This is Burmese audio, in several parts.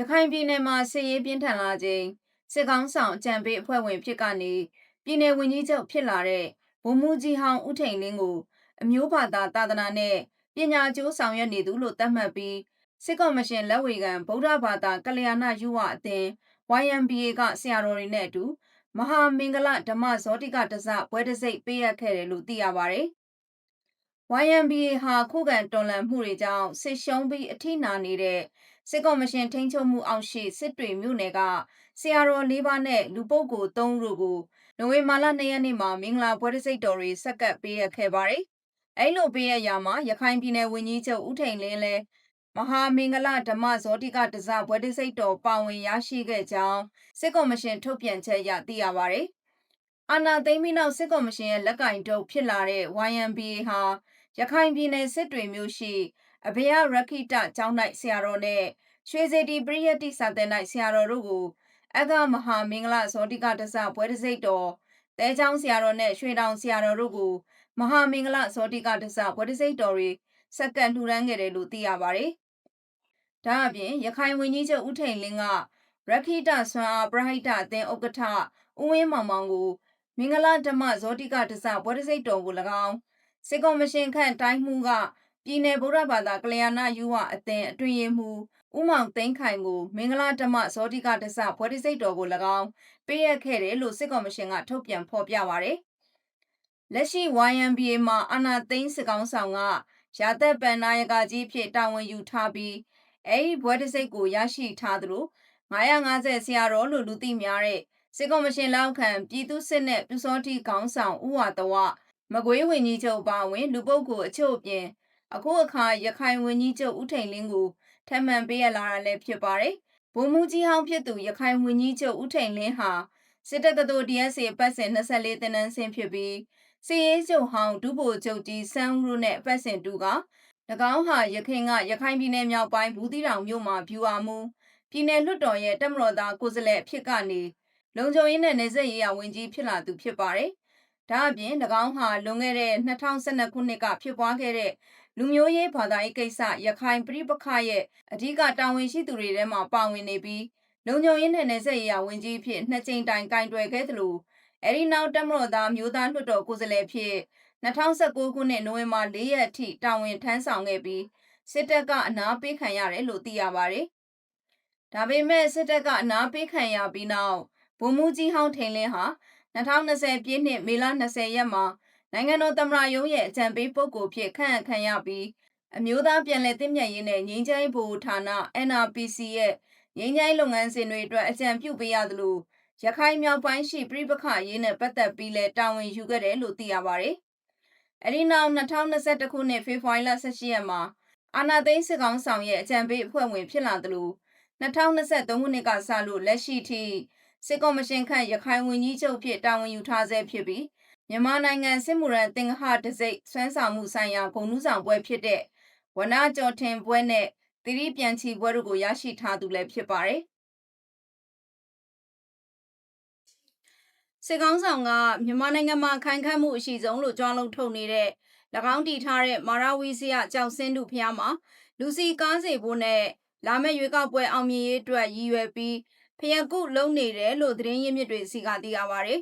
ရခိုင်ပြည်နယ်မှာစစ်ရေးပြင်းထန်လာချိန်စစ်ကောင်းဆောင်အကြံပေးအဖွဲ့ဝင်ဖြစ်ကနေပြည်내ဝန်ကြီးချုပ်ဖြစ်လာတဲ့ဗိုလ်မှူးကြီးဟောင်းဦးထိန်လင်းကို အမျိုးဘာသာသာသနာနဲ့ပညာကျိုးဆောင်ရွက်နေသူလို့သတ်မှတ်ပြီးစစ်ကော်မရှင်လက်ဝေခံဗုဒ္ဓဘာသာကလျာဏယူဝအသင်း YMBA ကဆရာတော်တွေနဲ့အတူမဟာမင်္ဂလဓမ္မဇောတိကတစဘွဲတစိတ်ပေးရခဲ့တယ်လို့သိရပါတယ်။ YMBA ဟာခုခံတော်လှန်မှုတွေကြောင့်ဆစ်ရှုံးပြီးအထိနာနေတဲ့ စစ်ကော်မရှင်ထိန်းချုပ်မှုအောက်ရှိစစ်တွေမြို့နယ်ကဆရာတော်၄ပါးနဲ့လူပုဂ္ဂိုလ်၃ဦးတို့ကိုနိုဝင်ဘာလ၂ရက်နေ့မှာမင်္ဂလာပွဲတစိတ်တော်တွေဆက်ကပ်ပေးရခဲ့ပါတယ်။အဲလိုပေးရရာမှာရခိုင်ပြည်နယ်ဝန်ကြီးချုပ်ဦးထိန်လင်းလည်းမဟာမင်္ဂလဓမ္မဇောတိကတစဘွဲတစိတ်တော်ပါဝင်ရရှိခဲ့ကြောင်းစစ်ကော်မရှင်ထုတ်ပြန်ချက်ရသိရပါတယ်။အာနာသိမ်းပြီးနောက်စစ်ကော်မရှင်ရဲ့လက်ကင်တုပ်ဖြစ်လာတဲ့ YMBA ဟာရခိုင်ပြည်နယ်စစ်တွေမြို့ရှိ အဘေယရခိတကျောင်း၌ဆရာတော်နဲ့ရွှေစေတီပရိယတ္တိစာသင်၌ဆရာတော်တို့ကိုအဂမဟာမင်္ဂလဇောတိကတစပွဲတစိတ်တော်တဲချောင်းဆရာတော်နဲ့ရွှေတောင်ဆရာတော်တို့ကိုမဟာမင်္ဂလဇောတိကတစပွဲတစိတ်တော်တွေစက္ကန့်လှူဒန်းခဲ့တယ်လို့သိရပါတယ်။ဒါအပြင်ရခိုင်ဝန်ကြီးချုပ်ဦးထိန်လင်းကရခိတဆွမ်းအားပရဟိတအသင်းဥက္ကဋ္ဌဦးဝင်းမောင်မောင်ကိုမင်္ဂလာဓမ္မဇောတိကတစပွဲတစိတ်တော်ကို၎င်းစစ်ကော်မရှင်ခန့်တိုင်းမှုက ပြည်내ဗုဒ္ဓဘာသာကလျာဏယူဝအသင်းအတွင်ရင်မှုဥမောင်သိန်းခိုင်ကိုမင်္ဂလာဓမ္မဇောတိကတစဘွဲတိစိတ်တော်ကို၎င်းပေးရခဲ့တယ်လို့စစ်ကော်မရှင်ကထုတ်ပြန်ဖော်ပြပါရတယ်။လက်ရှိ YMBA မှာအာနာသိန်းစစ်ကောင်းဆောင်ကရာသက်ပန်နာယကကြီးဖြစ်တာဝန်ယူထားပြီးအဲဒီဘွဲတိစိတ်ကိုရရှိထားသလို950ဆရာတော်လို့လူသိများတဲ့စစ်ကော်မရှင်လောက်ခံပြည်သူစစ်နဲ့ပြူစောတိခေါင်းဆောင်ဦးဝါတဝမကွေးဝင်ကြီးချုပ်ပါဝင်လူပုဂ္ဂိုလ်အချို့အပြင် အခုအခါရခိုင်ဝန်ကြီးချုပ်ဦးထိန်လင်းကိုထပ်မံပေးရလာတာလည်းဖြစ်ပါတယ်။ဗိုလ်မှူးကြီးဟောင်းဖြစ်သူရခိုင်ဝန်ကြီးချုပ်ဦးထိန်လင်းဟာစစ်တပ်ကတော် DSA ပတ်စဉ်24တန်းတန်းဆင်းဖြစ်ပြီးစီရေးချုပ်ဟောင်းဒုဗိုလ်ချုပ်ကြီးစန်းဦးတို့နဲ့ပတ်စဉ်တူက၎င်းဟာရခိုင်ကရခိုင်ပြည်နယ်မြောက်ပိုင်းဘူးသီးတောင်မြို့မှာဗျူဟာမှုပြည်내လွှတ်တော်ရဲ့တက်မတော်သားကိုယ်စားလှယ်အဖြစ်ကနေလုံခြုံရေးနဲ့နေဆက်ရေးရဝန်ကြီးဖြစ်လာသူဖြစ်ပါတယ်။ဒါအပြင်၎င်းဟာလွန်ခဲ့တဲ့2012ခုနှစ်ကဖြစ်ပွားခဲ့တဲ့ လူမျိုးရေးဘာသာရေးကိစ္စရခိုင်ပြည်ပခရဲ့အဓိကတာဝန်ရှိသူတွေထဲမှာပါဝင်နေပြီးလုံခြုံရေးနဲ့နယ်စပ်ရေးရာဝန်ကြီးဖြစ်နှစ်ကြိမ်တိုင်ကင်တွယ်ခဲ့သလိုအဲဒီနောက်တက်မတော်သားမျိုးသားလွှတ်တော်ကိုယ်စားလှယ်ဖြစ်2019ခုနှစ်နိုဝင်ဘာ4ရက်အထိတာဝန်ထမ်းဆောင်ခဲ့ပြီးစစ်တပ်ကအနားပေးခံရတယ်လို့သိရပါတယ်။ဒါပေမဲ့စစ်တပ်ကအနားပေးခံရပြီးနောက်ဗိုလ်မှူးကြီးဟောင်းထိန်လင်းဟာ2020ပြည့်နှစ်မေလ20ရက်မှာ နိုင်ငံတော်သမ္မတရုံးရဲ့အကြံပေးပုဂ္ဂိုလ်ဖြစ်ခန့်အပ်ခံရပြီးအမျိုးသားပြည်လဲ့တင်မြတ်ရေးနဲ့ငြိမ်းချမ်းရေးဗဟိုဌာန NRPC ရဲ့ငြိမ်းချမ်းရေးလုပ်ငန်းစဉ်တွေအတွက်အကြံပြုပေးရသလိုရခိုင်မြောက်ပိုင်းရှိပြည်ပခရေးနဲ့ပတ်သက်ပြီးလဲတာဝန်ယူခဲ့တယ်လို့သိရပါတယ်။အဲဒီနောက်2021ခုနှစ်ဖေဖော်ဝါရီလ18ရက်မှာအာနာသိန်းစစ်ကောင်ဆောင်ရဲ့အကြံပေးအဖွဲ့ဝင်ဖြစ်လာသလို2023ခုနှစ်ကစလို့လက်ရှိထိစစ်ကော်မရှင်ခန့်ရခိုင်ဝန်ကြီးချုပ်ဖြစ်တာဝန်ယူထားဆဲဖြစ်ပြီး မြန်မာနိုင်ငံစစ်မှုရန်သင်္ဃတစိတ်ဆွမ်းဆောင်မှုဆိုင်ရာဂုဏ်ထူးဆောင်ပွဲဖြစ်တဲ့ဝနာကျော်ထင်ပွဲနဲ့သီရိပြန်ချီပွဲတို့ကိုရရှိထားသူလည်းဖြစ်ပါတယ်စစ်ကောင်းဆောင်ကမြန်မာနိုင်ငံမှာခိုင်ခန့်မှုအရှိဆုံးလို့ကြွားလုံးထုတ်နေတဲ့၎င်းတည်ထားတဲ့မာရဝီစီယကြောက်စင်းတို့ဖျားမှာလူစီကားစေဖို့နဲ့လာမယ့်ရွေးကောက်ပွဲအောင်မြင်ရေးအတွက်ရည်ရွယ်ပြီးဖျက်ကုလုံးနေတယ်လို့သတင်းရင်းမြစ်တွေစီကသိရပါတယ်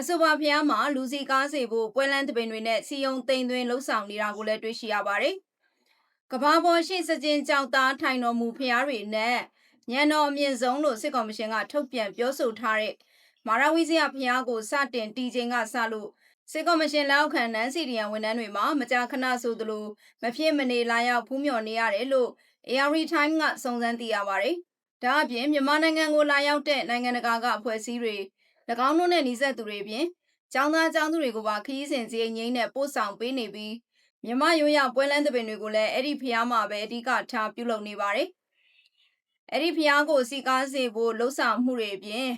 အဆိုပါဖျားမှာလူစီကားစေဖို့ပွဲလန်းတပင်တွေနဲ့စီယုံသိမ်းသွင်းလှုပ်ဆောင်နေတာကိုလည်းတွေ့ရှိရပါတယ်။ကဘာပေါ်ရှိစကြင်ကြောက်သားထိုင်တော်မူဖျားတွေနဲ့ညံတော်အမြင့်ဆုံးလို့စစ်ကော်မရှင်ကထုတ်ပြန်ပြောဆိုထားတဲ့မာရဝီဇယဖျားကိုစတင်တီချိန်ကစလို့စစ်ကော်မရှင်လက်အောက်ခံနန်းစီဒီယန်ဝန်ထမ်းတွေမှာမကြာခဏဆိုသလိုမဖြစ်မနေလာရောက်ဖူးမြော်နေရတယ်လို့ AR Time ကစုံစမ်းသိရပါတယ်။ဒါအပြင်မြန်မာနိုင်ငံကိုလာရောက်တဲ့နိုင်ငံတကာကအဖွဲ့အစည်းတွေ၎ င်းတို့နဲ့နှိစက်သူတွေပြင်ကျောင်းသားကျောင်းသူတွေကိုပါခရီးစဉ်စည်းငိမ့်နဲ့ပို့ဆောင်ပေးနေပြီးမြမရိုးရပွဲလန်းသပင်တွေကိုလည်းအဲ့ဒီဖျားမှာပဲအဓိကထားပြုလုပ်နေပါတယ်။အဲ့ဒီဖျားကိုစီကားစေဖို့လှုပ်ဆောင်မှုတွေပြင်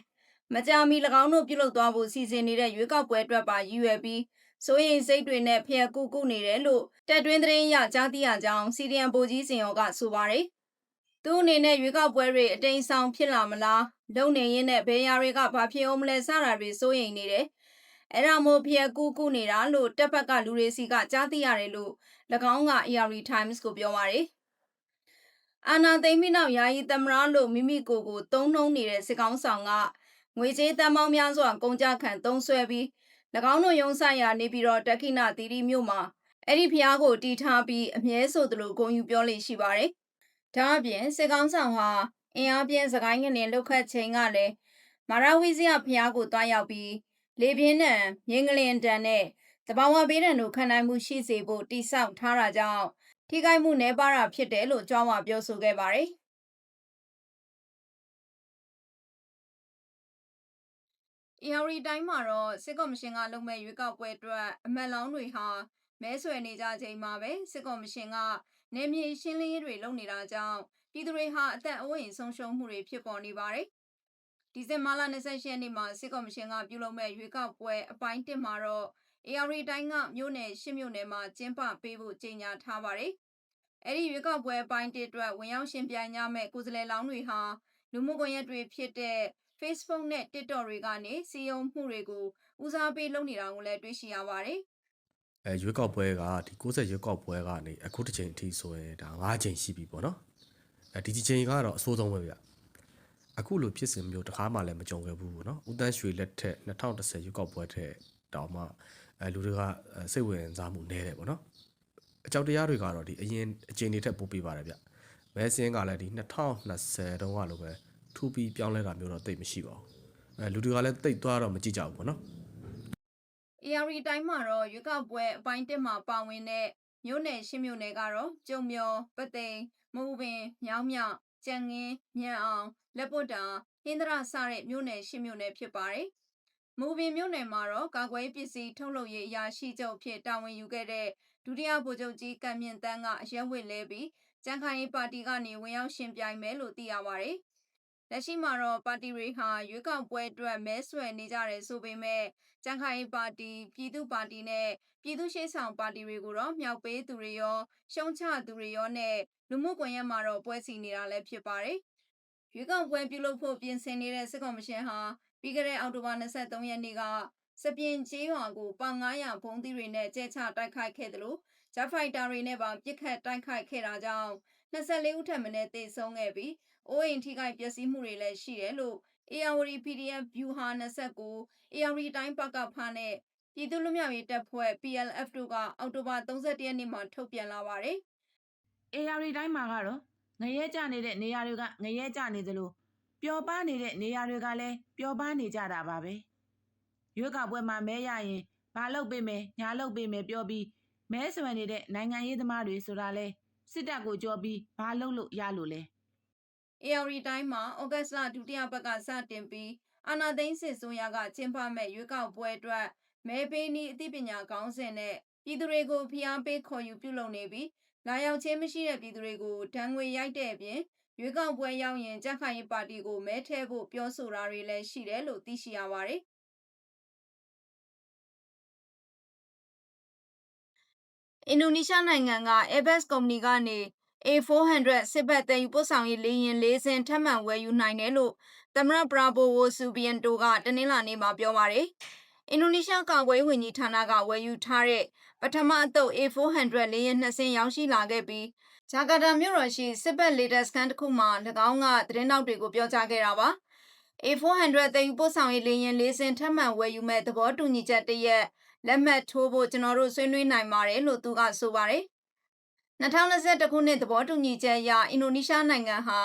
မကြာမီ၎င်းတို့ပြုလုပ်သွားဖို့စီစဉ်နေတဲ့ရွေးကောက်ပွဲအတွက်ပါရည်ရွယ်ပြီးစိုးရိမ်စိတ်တွေနဲ့ဖျက်ကူးကူနေတယ်လို့တက်တွင်းသတင်းရကြားသိရကြောင်းစီဒီအန်ပိုကြီးစင်ရောကဆိုပါတယ်။ သူအနေနဲ့ရွေးကောက်ပွဲတွေအတိမ်ဆောင်ဖြစ်လာမလားလုံနေရင်းနဲ့ဘယ်ရာတွေကဘာဖြစ်အောင်မလဲစတာတွေစိုးရိမ်နေတယ်။အဲ့ဒါမို့ဖျက်ကူးကူနေတာလို့တက်ဘက်ကလူတွေစီကကြားသိရတယ်လို့၎င်းက AR Times ကိုပြောပါတယ်အာနာသိမ့်ပြီးနောက်ယာယီသမရလို့မိမိကိုယ်ကိုသုံးနှုံးနေတဲ့စစ်ကောင်းဆောင်ကငွေကြေးတန်ပေါင်းများစွာကုန်ကြခံသုံးဆွဲပြီး၎င်းတို့ရုံဆိုင်ရာနေပြီးတော့တက္ကိနသီရိမြို့မှာအဲ့ဒီဖျားကိုတီထားပြီးအမြဲဆိုသလိုဂုံယူပြောလေရှိပါတယ်။ ဒါအပြင်စစ်ကောင်းဆောင်ဟာအင်အားပြင်းစကိုင်းငလင်လုတ်ခတ်ချိန်ကလည်းမာရဝီဇယဖျားကိုတွားရောက်ပြီးလေပြင်းတံမြင်းကလင်တန်နဲ့တဘာဝဘေးဒဏ်တို့ခံနိုင်မှုရှိစေဖို့တိဆောက်ထားတာကြောင့်ထိခိုက်မှုနှဲပါတာဖြစ်တယ်လို့ကြွားဝပြောဆိုခဲ့ပါတယ်။ ERD တိုင်းမှာတော့စစ်ကော်မရှင်ကလုပ်မဲ့ရွေးကောက်ပွဲအတွက်အမတ်လောင်းတွေဟာမဲဆွယ်နေကြချိန်မှာပဲစစ်ကော်မရှင်က နေမြေရှင်းလင်းရေးတွေလုပ်နေတာကြောင့်ပြည်သူတွေဟာအသက်အိုးအိမ်ဆုံးရှုံးမှုတွေဖြစ်ပေါ်နေပါတယ်။ဒီဇင်ဘာလ28ရက်နေ့မှာစစ်ကော်မရှင်ကပြုလုပ်မဲ့ရွေးကောက်ပွဲအပိုင်း1မှာတော့ AR တိုင်းကမြို့နယ်ရှစ်မြို့နယ်မှာကျင်းပပေးဖို့ကြေညာထားပါတယ်။အဲ့ဒီရွေးကောက်ပွဲအပိုင်း1အတွက်ဝင်ရောက်ရှင်ပြိုင်ကြမဲ့ကိုယ်စားလှယ်လောင်းတွေဟာလူမှုကွန်ရက်တွေဖြစ်တဲ့ Facebook နဲ့ TikTok တွေကနေစီယုံမှုတွေကိုဦးစားပေးလုပ်နေတာကိုလည်းတွေ့ရှိရပါတယ်။ အဲရွေးကောက်ပွဲကဒီ60ရွေးကောက်ပွဲကနေအခုတစ်ချိန်အထိဆိုရင်ဒါ9ချိန်ရှိပြီပေါ့နော်အဲဒီဒီချိန်ကတော့အဆိုးဆုံးပဲဗျအခုလိုဖြစ်စဉ်မျိုးတစ်ခါမှလည်းမကြုံခဲ့ဘူးပေါ့နော်ဦးတန်းရွှေလက်ထက်2010ရွေးကောက်ပွဲထက်တောင်မှအဲလူတွေကစိတ်ဝင်စားမှုနည်းတယ်ပေါ့နော်အကြောက်တရားတွေကတော့ဒီအရင်အချိန်တွေထက်ပိုပြီးပါတယ်ဗျမဲစင်းကလည်းဒီ2020တုန်းကလိုပဲထူပြီးပြောင်းလဲတာမျိုးတော့တိတ်မရှိပါဘူးအဲလူတွေကလည်းတိတ်သွားတော့မကြည့်ကြဘူးပေါ့နော် AR တိုင်းမှာတော့ရွေးကောက်ပွဲအပိုင်း1မှာပါဝင်တဲ့မြို့နယ်ရှစ်မြို့နယ်ကတော့ကျုံမျောပသိမ်မူပင်မြောင်းမြောက်ကြံငင်းမြန်အောင်လက်ပွတ်တာဟင်းဒရစတဲ့မြို့နယ်ရှစ်မြို့နယ်ဖြစ်ပါတယ်။မူပင်မြို့နယ်မှာတော့ကာကွယ်ပစ္စည်းထုတ်လုပ်ရေးအရာရှိချုပ်ဖြစ်တာဝန်ယူခဲ့တဲ့ဒုတိယဗိုလ်ချုပ်ကြီးကံမြင့်တန်းကအရက်ဝစ်လဲပြီးကြံခိုင်ရေးပါတီကနေဝင်ရောက်ရှင်ပြိုင်မယ်လို့သိရပါတယ်။လက်ရှိမှာတော့ပါတီတွေဟာရွေးကောက်ပွဲအတွက်မဲဆွယ်နေကြတယ်ဆိုပေမဲ့ကြံခိုင်ပါတီပြည်သူ့ပါတီနဲ့ပြည်သူ့ရှေ့ဆောင်ပါတီတွေကိုတော့မြောက်ပေးသူတွေရောရှုံးချသူတွေရောနဲ့လူမှုကွန်ရက်မှာတော့ပွဲစီနေတာလည်းဖြစ်ပါတယ်။ရွေးကောက်ပွဲပြုလုပ်ဖို့ပြင်ဆင်နေတဲ့စစ်ကော်မရှင်ဟာပြီးခဲ့တဲ့အောက်တိုဘာ23ရက်နေ့ကစပြင်းချေးရွာကိုပေါင်900ဘုံသီးတွေနဲ့ကျဲချတိုက်ခိုက်ခဲ့တယ်လို့ဂျက်ဖိုက်တာတွေနဲ့ပါပြစ်ခတ်တိုက်ခိုက်ခဲ့တာကြောင့်24ဦးထပ်မံသေဆုံးခဲ့ပြီးအိုးအိမ်ထိခိုက်ပျက်စီးမှုတွေလည်းရှိတယ်လို့ ARD PDF View ဟာ29 ARD တိုင်းပကဖားနဲ့ပြည်သူ့လူမျိုးရေးတပ်ဖွဲ့ PLF တို့ကအောက်တိုဘာ31ရက်နေ့မှာထုတ်ပြန်လာပါတယ် AR တိုင်းမှာကတော့ငရဲကြနေတဲ့နေရာတွေကငရဲကြနေသလိုပျော်ပါနေတဲ့နေရာတွေကလည်းပျော်ပါနေကြတာပါပဲရွေးကောက်ပွဲမှာမဲရရင်ဘာလုပ်ပေးမယ်ညာလုပ်ပေးမယ်ပြောပြီးမဲဆွယ်နေတဲ့နိုင်ငံရေးသမားတွေဆိုတာလဲစစ်တပ်ကိုကြောပြီးဘာလုပ်လို့ရလို့လဲ AR တိုင်းမှာဩဂတ်စ်လဒုတိယပတ်ကစတင်ပြီးအာနာသိန်းစစ်ဆိုရကကျင်းပမဲ့ရွေးကောက်ပွဲအတွက်မဲပေးနီးအသိပညာကောင်းစဉ်နဲ့ပြည်သူတွေကိုဖိအားပေးခေါ်ယူပြုလုပ်နေပြီးလာရောက်ခြင်းမရှိတဲ့ပြည်သူတွေကိုဒဏ်ငွေရိုက်တဲ့အပြင်ရွေးကောက်ပွဲရောက်ရင်ကြက်ခိုင်ရေးပါတီကိုမဲထည့်ဖို့ပြောဆိုတာတွေလည်းရှိတယ်လို့သိရှိရပါတယ်။အင်ဒိုနီးရှားနိုင်ငံက Airbus ကုမ္ပဏီကနေ A400 စစ်ဘက်တည်ယူပို့ဆောင်ရေးလေယာဉ်လေးစင်းထပ်မံဝယ်ယူနိုင်တယ်လို့သမ္မတပရာဘိုဝိုဆူဘီယန်တိုကတနင်္လာနေ့မှာပြောပါတယ်။အင်ဒိုနီးရှားကာကွယ်ဝင်ကြီးဌာနကဝယ်ယူထားတဲ့ပထမအသုတ် A400 လေယာဉ်နှစ်စင်းရောက်ရှိလာခဲ့ပြီးဂျာကာတာမြို့တော်ရှိစစ်ဘက်လေတပ်စခန်းတစ်ခုမှာ၎င်းကသတင်းတောက်တွေကိုပြောကြားခဲ့တာပါ။ A400 တည်ယူပို့ဆောင်ရေးလေယာဉ်လေးစင်းထပ်မံဝယ်ယူမဲ့သဘောတူညီချက်တရက်လက်မှတ်ထိုးဖို့ကျွန်တော်တို့ဆွေးနွေးနိုင်ပါတယ်လို့သူကဆိုပါတယ်။ 2021ခုနှစ်သဘောတူညီချက်အရအင်ဒိုနီးရှားနိုင်ငံဟာ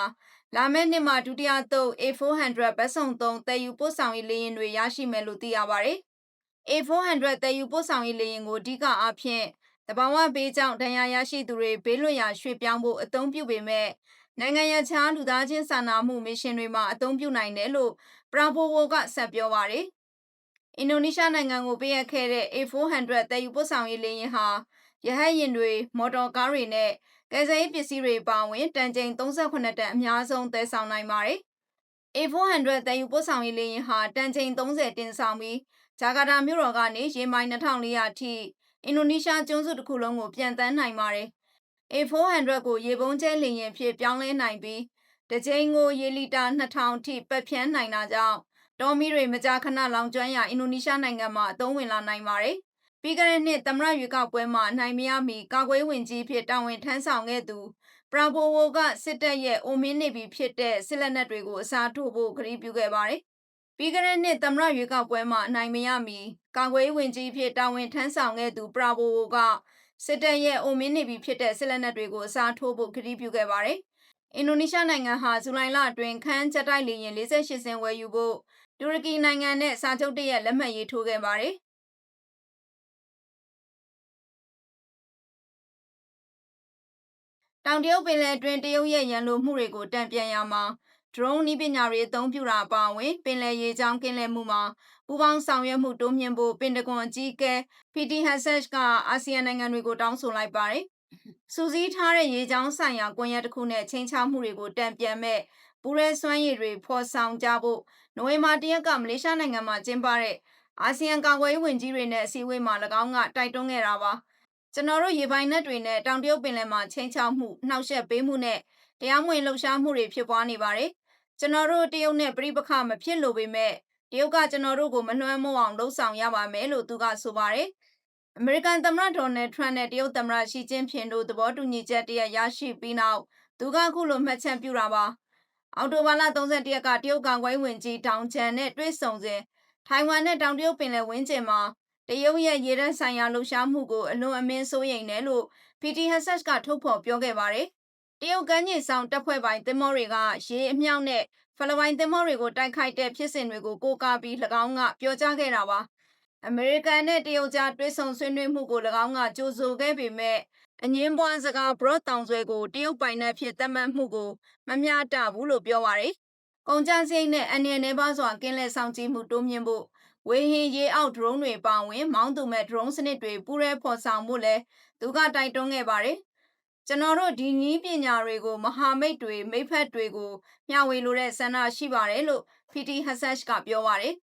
လာမယ့်နှစ်မှာဒုတိယသုတ် A400 ဘတ်စုံသုံးတည်ယူပို့ဆောင်ရေးလေယာဉ်တွေရရှိမယ်လို့သိရပါတယ်။ A400 တည်ယူပို့ဆောင်ရေးလေယာဉ်ကိုအဓိကအားဖြင့်တဘာဝဘေးကြောင့်ဒဏ်ရာရရှိသူတွေဘေးလွတ်ရာရွှေ့ပြောင်းဖို့အသုံးပြုပေမဲ့နိုင်ငံရခြားလူသားချင်းစာနာမှုမစ်ရှင်တွေမှာအသုံးပြုနိုင်တယ်လို့ပရာဘိုဝိုကဆက်ပြောပါတယ်။အင်ဒိုနီးရှားနိုင်ငံကိုပေးအပ်ခဲ့တဲ့ A400 တည်ယူပို့ဆောင်ရေးလေယာဉ်ဟာ ရဟတ်ယာဉ်တွေမော်တော်ကားတွေနဲ့ကယ်ဆယ်ရေးပစ္စည်းတွေပါဝင်တန်ချိန်38တန်အများဆုံးသယ်ဆောင်နိုင်ပါတယ်။ A400 တည်ယူပို့ဆောင်ရေးလေယာဉ်ဟာတန်ချိန်30တင်ဆောင်ပြီးဂျာကာတာမြို့တော်ကနေရေမိုင်2400ထိအင်ဒိုနီးရှားကျွန်းစုတစ်ခုလုံးကိုပြန်တန်းနိုင်ပါတယ်။ A400 ကိုရေပုံးကျဲလေယာဉ်ဖြစ်ပြောင်းလဲနိုင်ပြီးတစ်ကြိမ်ကိုရေလီတာ2000ထိပတ်ဖြန်းနိုင်တာကြောင့်တော်မီတွေမကြာခဏလောင်ကျွမ်းရာအင်ဒိုနီးရှားနိုင်ငံမှာအသုံးဝင်လာနိုင်ပါတယ်။ ပြီးခဲ့တဲ့နှစ်သမ္မတရွေးကောက်ပွဲမှာအနိုင်မရမီကာကွယ်ဝင်ကြီးဖြစ်တာဝန်ထမ်းဆောင်ခဲ့သူပပရာဘိုဝိုကစစ်တပ်ရဲ့အိုမင်းနေပြီဖြစ်တဲ့စစ်လက်နက်တွေကိုအစားထိုးဖို့ကတိပြုခဲ့ပါတယ်။ပြီးကြတဲ့နှစ်သမ္မတရွေးကောက်ပွဲမှာအနိုင်မရမီကာကွယ်ရေးဝန်ကြီးဖြစ်တာဝန်ထမ်းဆောင်ခဲ့သူပရာဘိုဝိုကစစ်တပ်ရဲ့အိုမင်းနေပြီဖြစ်တဲ့စစ်လက်နက်တွေကိုအစားထိုးဖို့ကတိပြုခဲ့ပါတယ်။အင်ဒိုနီးရှားနိုင်ငံဟာဇူလိုင်လအတွင်းခန်းချက်တိုက်လေယာဉ်48စင်းဝယ်ယူဖို့တူရကီနိုင်ငံနဲ့စာချုပ်တရက်လက်မှတ်ရေးထိုးခဲ့ပါတယ်။ တောင်တရုတ်ပင်လယ်အတွင်းတရုတ်ရဲ့ရန်လိုမှုတွေကိုတံပြန်ရမှာ drone နည်းပညာတွေအသုံးပြုတာအပါအဝင်ပင်လယ်ရေကြောင်းကင်းလည်မှုမှာပူးပေါင်းဆောင်ရွက်မှုတိုးမြှင့်ဖို့ပင်တဂွန်အကြီးအကဲ PT Hassach ကအာဆီယံနိုင်ငံတွေကိုတောင်းဆိုလိုက်ပါတယ်။စူးစီးထားတဲ့ရေကြောင်းဆိုင်ရာကွန်ရက်တစ်ခုနဲ့ချင်းချောက်မှုတွေကိုတံပြန်မဲ့ပူရဲစွမ်းရည်တွေဖော်ဆောင်ကြဖို့နိုဝင်ဘာတရက်ကမလေးရှားနိုင်ငံမှာကျင်းပတဲ့အာဆီယံကာကွယ်ရေးဝန်ကြီးတွေနဲ့အစည်းအဝေးမှာ၎င်းကတိုက်တွန်းခဲ့တာပါ။ ကျွန်တော်တို့ရေပိုင်နက်တွေနဲ့တောင်တရုတ်ပင်လယ်မှာချင်းချောက်မှုနှောက်ယှက်ပေးမှုနဲ့တရားမဝင်လှုပ်ရှားမှုတွေဖြစ်ပွားနေပါတယ်။ကျွန်တော်တို့တရုတ်နဲ့ပြိပခမဖြစ်လို့ပေမဲ့တရုတ်ကကျွန်တော်တို့ကိုမနှွမ်းမိုးအောင်လှုံ့ဆော်ရပါမယ်လို့သူကဆိုပါတယ်။အမေရိကန်သမ္မတဒေါ်နယ်ထရန့်နဲ့တရုတ်သမ္မတရှီကျင်းဖျင်တို့သဘောတူညီချက်တရရရှိပြီးနောက်သူကအခုလိုမှတ်ချက်ပြုတာပါ။အော်တိုဘာလ31ရက်ကတရုတ်ကောင်ကွယ်ဝင်ကြီးတောင်ချန်နဲ့တွေ့ဆုံစဉ်ထိုင်ဝမ်နဲ့တောင်တရုတ်ပင်လယ်ဝန်းကျင်မှာ တရုတ်ရဲ့ရေတပ်ဆိုင်ရာလှုပ်ရှားမှုကိုအလွန်အမင်းစိုးရိမ်တယ်လို့ PT Hassach ကထုတ်ဖော်ပြောခဲ့ပါတယ်။တရုတ်ကမ်းခြေဆောင်တပ်ဖွဲ့ပိုင်းသင်္ဘောတွေကရေအမြောက်နဲ့ဖလပိုင်းသင်္ဘောတွေကိုတိုက်ခိုက်တဲ့ဖြစ်စဉ်တွေကိုကိုးကားပြီး၎င်းကပြောကြားခဲ့တာပါ။အမေရိကန်နဲ့တရုတ်ကြားတွဲဆုံဆွေးနွေးမှုကို၎င်းကကြိုဆိုခဲ့ပေမဲ့အငင်းပွားစကား broad တောင်ဆွဲကိုတရုတ်ပိုင်နယ်ဖြစ်သတ်မှတ်မှုကိုမမျှတဘူးလို့ပြောပါတယ်။ကုန်ကျစရိတ်နဲ့အနေနဲ့ပါစွာကင်းလဲဆောင်ကြည့်မှုတိုးမြင့်ဖို့ ဝေဟင်ရေအောက်ဒရုန်းတွေပါဝင် မောင်းသူမဲ့ဒရုန်းစနစ်တွေပူးရဲဖော်ဆောင်မှုလဲသူကတိုက်တွန်းခဲ့ပါတယ်။ကျွန်တော်တို့ဒီနည်းပညာတွေကိုမဟာမိတ်တွေမိဖက်တွေကိုမျှဝေလိုတဲ့ဆန္ဒရှိပါတယ်လို့ PT Hassach ကပြောပါတယ်